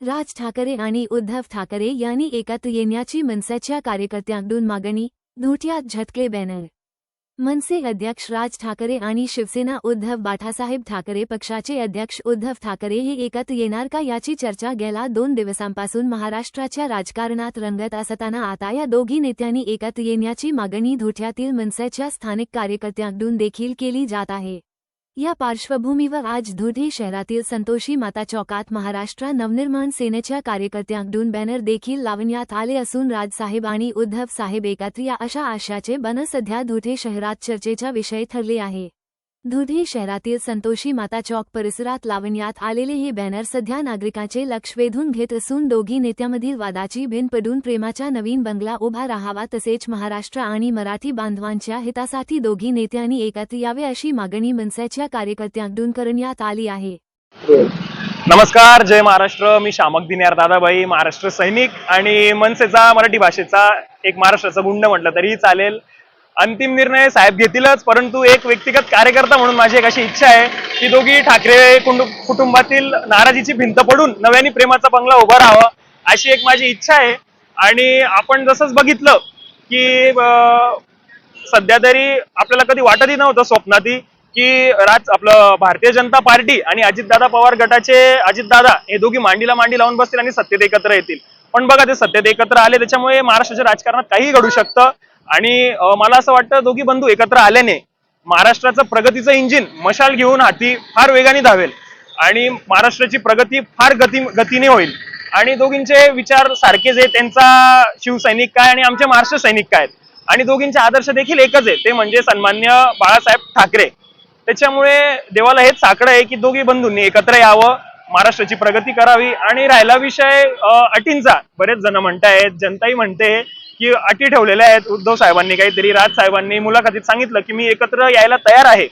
राज ठाकरे आणि उद्धव ठाकरे यांनी एकत्र येण्याची मनसेच्या कार्यकर्त्यांकडून मागणी धुट्यात झटके बॅनर. मनसे अध्यक्ष राज ठाकरे आणि शिवसेना उद्धव बाठासाहेब ठाकरे पक्षाचे अध्यक्ष उद्धव ठाकरे हे एकत्र येणार का याची चर्चा गेल्या दोन दिवसांपासून महाराष्ट्राच्या राजकारणात रंगत असताना आता या दोघी नेत्यांनी एकत्र येण्याची मागणी धुट्यातील मनसेच्या स्थानिक कार्यकर्त्यांकडून देखील केली जात आहे. या पार्श्वभूमीवर आज धुळे शहरातील संतोषी माता चौकात महाराष्ट्र नवनिर्माण सेनेच्या कार्यकर्त्यांकडून बॅनर देखील लावण्यात आले असून राजसाहेब आणि उद्धव साहेब एकत्र या अशा आशयाचे बन सध्या धुळे शहरात चर्चेचा विषय ठरले आहे. धुळे शहरातील संतोषी माता चौक परिसरात लावण्यात आलेले हे बॅनर सध्या नागरिकांचे लक्ष वेधून घेत असून दोघी नेत्यामधील वादाची भिन पडून प्रेमाचा नवीन बंगला उभा राहावा तसेच महाराष्ट्र आणि मराठी बांधवांच्या हितासाठी दोघी नेत्यांनी एकत्र यावे अशी मागणी मनसेच्या कार्यकर्त्यांकडून करण्यात आली आहे. नमस्कार जय महाराष्ट्र. मी शामक दिन्यार दादाबाई महाराष्ट्र सैनिक आणि मनसेचा मराठी भाषेचा एक महाराष्ट्राचा गुंड म्हटलं तरीही चालेल. अंतिम निर्णय साहेब घेतीलच परंतु एक व्यक्तिगत कार्यकर्ता म्हणून माझी एक अशी इच्छा आहे की दोघी ठाकरे कुंड कुटुंबातील नाराजीची भिंत पडून नव्याने प्रेमाचा बंगला उभा राहावा अशी एक माझी इच्छा आहे. आणि आपण जसंच बघितलं की सध्या तरी आपल्याला कधी वाटतही नव्हतं स्वप्नातही की राज आपलं भारतीय जनता पार्टी आणि अजितदादा पवार गटाचे अजितदादा हे दोघी मांडीला मांडी लावून बसतील आणि सत्तेत एकत्र येतील. पण बघा ते सत्तेत एकत्र आले त्याच्यामुळे महाराष्ट्राच्या राजकारणात काही घडू शकतं. आणि मला असं वाटतं दोघी बंधू एकत्र आल्याने महाराष्ट्राचं प्रगतीचं इंजिन मशाल घेऊन हाती फार वेगाने धावेल आणि महाराष्ट्राची प्रगती फार गती गतीने होईल. आणि दोघींचे विचार सारखेच आहे त्यांचा शिवसैनिक काय आणि आमचे महाराष्ट्र सैनिक काय आहेत. आणि दोघींचे आदर्श देखील एकच आहे ते म्हणजे सन्मान्य बाळासाहेब ठाकरे. त्याच्यामुळे देवाला हेच साकडं आहे की दोघी बंधूंनी एकत्र यावं महाराष्ट्राची प्रगती करावी आणि राहिला विषय अटींचा. बरेच जण म्हणतायत जनताही म्हणते की अटी ठेवलेल्या आहेत. उद्धव साहेबांनी काहीतरी राज साहेबांनी मुलाखतीत सांगितलं की मी एकत्र यायला तयार आहे.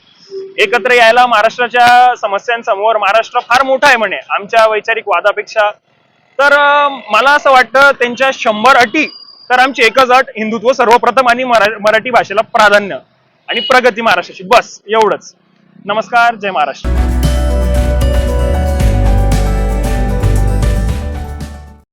एकत्र यायला महाराष्ट्राच्या समस्यांसमोर महाराष्ट्र फार मोठा आहे म्हणे आमच्या वैचारिक वादापेक्षा. तर मला असं वाटतं त्यांच्या शंभर अटी तर आमची एकच अट हिंदुत्व सर्वप्रथम आणि मराठी भाषेला प्राधान्य आणि प्रगती महाराष्ट्राची. बस एवढंच. नमस्कार जय महाराष्ट्र.